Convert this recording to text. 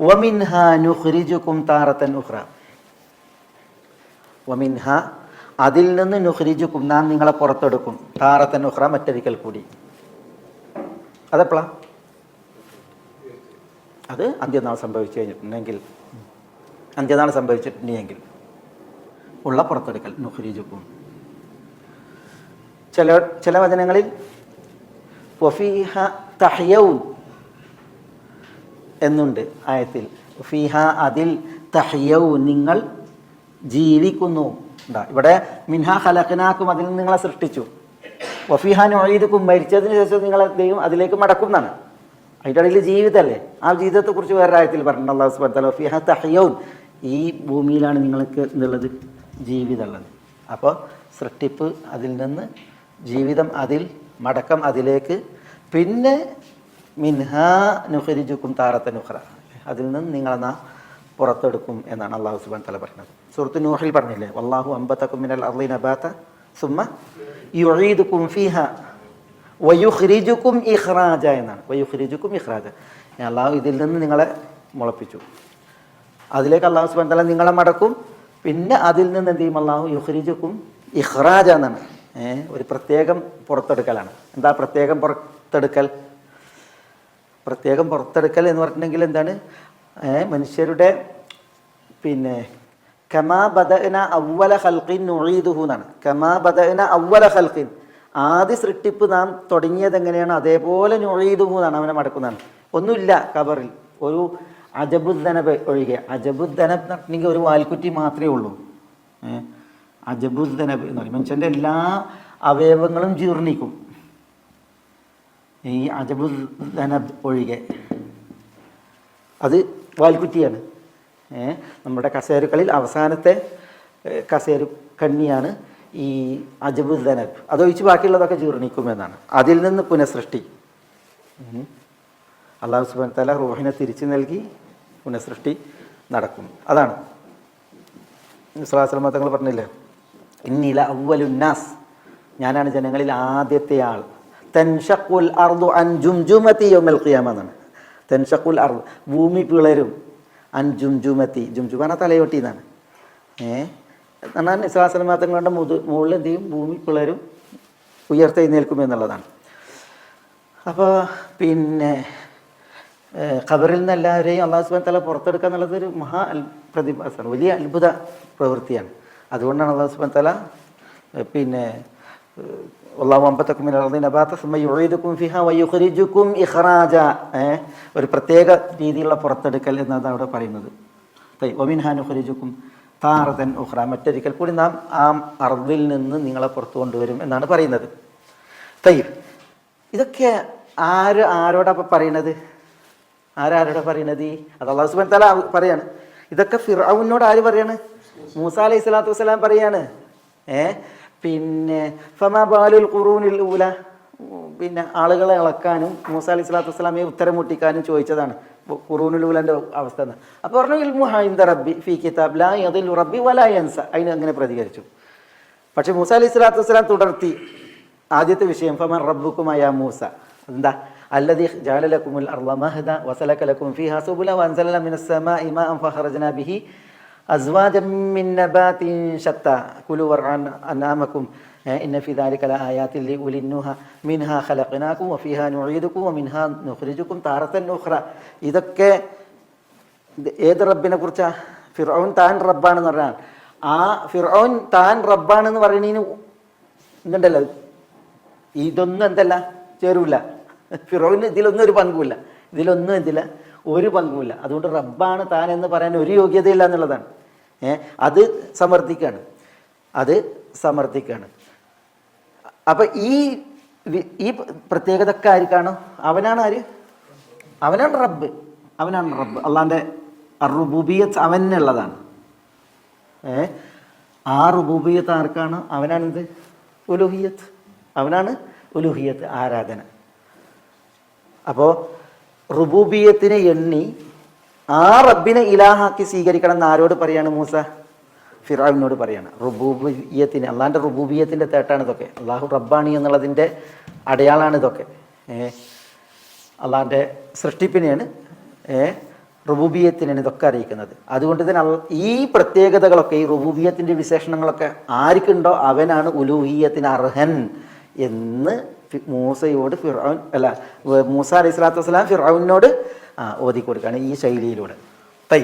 വമിൻഹ നുഹ്രിജുക്കും താറത്തൻ ഉഹ്റ വമിൻഹ അതിൽ നിന്ന് നുഹ്രിജുക്കും നാം നിങ്ങളെ പുറത്തെടുക്കും. താറത്തൻ ഉഹ്റ മറ്റൊരിക്കൽ കൂടി. അതെപ്പളാ? അത് അന്ത്യനാൾ സംഭവിച്ചു കഴിഞ്ഞിട്ടുണ്ടെങ്കിൽ അന്ത്യനാൾ സംഭവിച്ചിട്ടുണ്ടെങ്കിൽ ഉള്ള പുറത്തെടുക്കൽ നുഹ്രിജുക്കും ചില ചില വചനങ്ങളിൽ എന്നുണ്ട് ആയത്തിൽ. ഫിഹ അതിൽ തഹ്യൗൻ നിങ്ങൾ ജീവിക്കുന്നു. ഇവിടെ മിൻഹ ഹലഖനാക്കും അതിൽ നിങ്ങളെ സൃഷ്ടിച്ചു. വഫിഹ നൊഴീദുക്കും മരിച്ചതിന് ശേഷം നിങ്ങളെ ദൈവം അതിലേക്ക് മടക്കും എന്നാണ്. അതിന്റെ ഇടയിൽ ജീവിതമല്ലേ ആ ജീവിതത്തെക്കുറിച്ച് വേറെ ആയത്തിൽ പറഞ്ഞിട്ടുണ്ട് അള്ളാഹു സുബ്ഹാനഹു വ തആല ഫിഹ തഹ്യൗൻ ഈ ഭൂമിയിലാണ് നിങ്ങൾക്ക് എന്നുള്ളത് ജീവിതമുള്ളത്. അപ്പോൾ സൃഷ്ടിപ്പ് അതിൽ നിന്ന് ജീവിതം അതിൽ മടക്കം അതിലേക്ക്. പിന്നെ മിൻഹ നുഹരിജുക്കും താറത്ത നുഹ്റ അതിൽ നിന്ന് നിങ്ങളെ നാം പുറത്തെടുക്കും എന്നാണ് അള്ളാഹു സുബാൻ തല പറയുന്നത് സുഹൃത്ത് നൂഹിൽ പറഞ്ഞില്ലേ വല്ലാഹു അമ്പത്തക്കും മിനൽ അർളി നബാത്ത സുമ്മ യുഴീദുക്കും ഫിഹ വയുഹ്രിജുക്കും ഇഹ്റാജ എന്നാണ്. വയുഹ്രിജുക്കും ഇഹ്റാജ അള്ളാഹു ഇതിൽ നിന്ന് നിങ്ങളെ മുളപ്പിച്ചു. അതിലേക്ക് അള്ളാഹു സുബാൻ തല നിങ്ങളെ മടക്കും. പിന്നെ അതിൽ നിന്ന് എന്ത് ചെയ്യും അള്ളാഹു? യുഹ്രിജുക്കും ഇഹ്റാജ എന്നാണ്. ഒരു പ്രത്യേകം പുറത്തെടുക്കലാണ്. എന്താ പ്രത്യേകം പുറത്തെടുക്കൽ? പ്രത്യേകം പുറത്തെടുക്കൽ എന്ന് പറഞ്ഞിട്ടുണ്ടെങ്കിൽ എന്താണ്? മനുഷ്യരുടെ പിന്നെ കമാ ബദന അവല ഹൽക്കിൻ നൊഴീദുഹു എന്നാണ്. കമാ ബദന അവല ഹൽക്കിൻ ആദ്യ സൃഷ്ടിപ്പ് നാം തുടങ്ങിയത് എങ്ങനെയാണ്? അതേപോലെ നൊഴീദുഹു എന്നാണ് അവനെ മടക്കുന്നതാണ്. ഒന്നുമില്ല കബറിൽ ഒരു അജബുദ്ദനബ് ഒഴികെ. അജബുദ്ദനബ് എന്ന് പറഞ്ഞിട്ടുണ്ടെങ്കിൽ ഒരു വാൽക്കുറ്റി മാത്രമേ ഉള്ളൂ. അജബുദ്ദനബ് എന്ന് പറയും. മനുഷ്യന്റെ എല്ലാ അവയവങ്ങളും ജീർണിക്കും. ഈ അജബുദ്ദനബ് ഒഴികെ. അത് വാൽക്കുറ്റിയാണ്. നമ്മുടെ കസേരകളിൽ അവസാനത്തെ കസേരു കണ്ണിയാണ് ഈ അജബുൽ ധനബ് അതൊഴിച്ച് ബാക്കിയുള്ളതൊക്കെ ജീർണിക്കുമെന്നാണ്. അതിൽ നിന്ന് പുനഃസൃഷ്ടി. അള്ളാഹു സുബാൻ തല റൂഹിനെ തിരിച്ചു നൽകി പുനഃസൃഷ്ടി നടക്കും. അതാണ്. ഇസ്ലാസ്ലമ തങ്ങൾ പറഞ്ഞില്ലേ? ഇന്നില അവലുന്നാസ് ഞാനാണ് ജനങ്ങളിൽ ആദ്യത്തെ ആൾ. തെൻഷക്കുൽ അർദു അൻ ജുംജുമത്തി യോമൽ ഖിയാമ എന്നാണ് തെൻഷക്കുൽ അർദു. ഭൂമി പിളരും. അൻ ജുംജുമത്തി. ജുംജുമാന തലയോട്ടി എന്നാണ് ഏ? എന്നാൽ നിശ്വാസന മാത്രം കണ്ട മുതു മുകളിൽ എന്ത് ചെയ്യും? ഭൂമി പിളരും ഉയർത്തെഴുന്നേൽക്കും എന്നുള്ളതാണ്. അപ്പോൾ പിന്നെ ഖബറിൽ നിന്ന് എല്ലാവരെയും അള്ളാഹു സുബാൻ തല പുറത്തെടുക്കുക എന്നുള്ളത് ഒരു മഹാ പ്രതിഭാസമാണ്. വലിയ അത്ഭുത പ്രവൃത്തിയാണ്. അതുകൊണ്ടാണ് അള്ളാഹു സുബാൻ തല പിന്നെ ഏഹ്, ഒരു പ്രത്യേക രീതിയിലുള്ള പുറത്തെടുക്കൽ എന്നതാണ് അവിടെ പറയുന്നത്. തൈ ഒമിൻഹാനുഖ്രിജുക്കും താറതൻ ഉഹ്റ മറ്റൊരിക്കൽ കൂടി നാം ആ അർദിൽ നിന്ന് നിങ്ങളെ പുറത്തു കൊണ്ടുവരും എന്നാണ് പറയുന്നത്. തയ്യബ് ഇതൊക്കെ ആര് ആരോടാ പറയണത്? ആരാരോടാ പറയണത്? അത് അള്ളാഹു സുബൻ തല പറയാണ്. ഇതൊക്കെ ഫിറൌനോട് ആര് പറയാണ്? മൂസ അലൈഹി സ്വലാത്തു വസ്സലാം പറയാണ്. ഏ പിന്നെ ഫമാ ബാലുൽ ഖുറൂനിൽ ഊല ഉം, പിന്നെ ആളുകളെ ഇളക്കാനും മൂസ അലൈഹി സ്വലാത്തു വസ്സലാമയെ ഉത്തരം മുട്ടിക്കാനും ചോദിച്ചതാണ് ഖുറൂനുൽ ഊലൻ്റെ അവസ്ഥ എന്ന് അപ്പോൾ പറഞ്ഞു ഇൽമു ഹൈന്ദ റബ്ബി ഫി കിതാബ് ലാ യദിൽ റബ്ബി വലാ യൻസ അതിന് അങ്ങനെ പ്രതികരിച്ചു പക്ഷെ മൂസ അലൈഹി സ്വലാത്തു വസ്സലാം തുടർത്തി ആദ്യത്തെ വിഷയം ഫമൻ റബ്ബുക്കുമായ മൂസ എന്താ الذي جعل لكم الأرض مهدا وسلك لكم فيها سبلا وأنزلنا من السماء ماء فخرجنا به അസ്വാജമ്മിന്നബാത്തിൻ ഇന്ന ദാലിക ഖലഖനാകും നുഈദുകും നുഖ്രിജുകും ഇതൊക്കെ ഏത് റബ്ബിനെ കുറിച്ചാ? ഫിർഔൻ താൻ റബ്ബാണെന്ന് പറഞ്ഞാൽ ആ ഫിർഔൻ താൻ റബ്ബാണെന്ന് പറയണീന് ഇതുണ്ടല്ലോ. ഇതൊന്നും എന്തല്ല? ചേരൂല ഫിറോന് ഇതിലൊന്നും ഒരു പങ്കുമില്ല. ഇതിലൊന്നും എന്തില്ല ഒരു പങ്കുമില്ല. അതുകൊണ്ട് റബ്ബാണ് താൻ എന്ന് പറയാൻ ഒരു യോഗ്യതയില്ല എന്നുള്ളതാണ്. അത് സമർത്ഥിക്കാണ്. അത് സമർത്ഥിക്കാണ്. അപ്പൊ ഈ ഈ പ്രത്യേകതക്ക് ആർക്കാണ് അവനാണ് ആര്? അവനാണ് റബ്ബ്. അവനാണ് റബ്ബ്. അള്ളാന്റെ റുബൂബിയത്ത് അവനുള്ളതാണ്. ഏ? ആ റുബൂബിയത്ത് ആർക്കാണ്? അവനാണെന്ത്? ഉലുഹിയത്ത്. അവനാണ് ഉലുഹിയത്ത് ആരാധന. അപ്പോൾ റുബൂബിയത്തിനെ എണ്ണി ആ റബ്ബിനെ ഇലാഹാക്കി സ്വീകരിക്കണം എന്ന് ആരോട് പറയാണ് മൂസ? ഫിറാവിനോട് പറയാണ്. റുബൂബിയത്തിന് അള്ളാഹിന്റെ റുബൂബിയത്തിന്റെ തേട്ടാണ് ഇതൊക്കെ. അള്ളാഹു റബ്ബാണി എന്നുള്ളതിന്റെ അടയാളാണ് ഇതൊക്കെ. ഏ അള്ളാന്റെ സൃഷ്ടിപ്പിനെയാണ് റുബൂബിയത്തിനാണ് ഇതൊക്കെ അറിയിക്കുന്നത്. അതുകൊണ്ട് തന്നെ ഈ പ്രത്യേകതകളൊക്കെ ഈ റുബൂബിയത്തിന്റെ വിശേഷണങ്ങളൊക്കെ ആർക്കുണ്ടോ? അവനാണ് ഉലൂഹിയത്തിന് അർഹൻ എന്ന് മൂസയോട് ഫിർഔൻ അല്ല മൂസ അലൈഹി സ്വലാത്തു വസ്സലാം ഫിർഔനോട് ആ ഓതി കൊടുക്കുകയാണ് ഈ ശൈലിയിലൂടെ. തൈ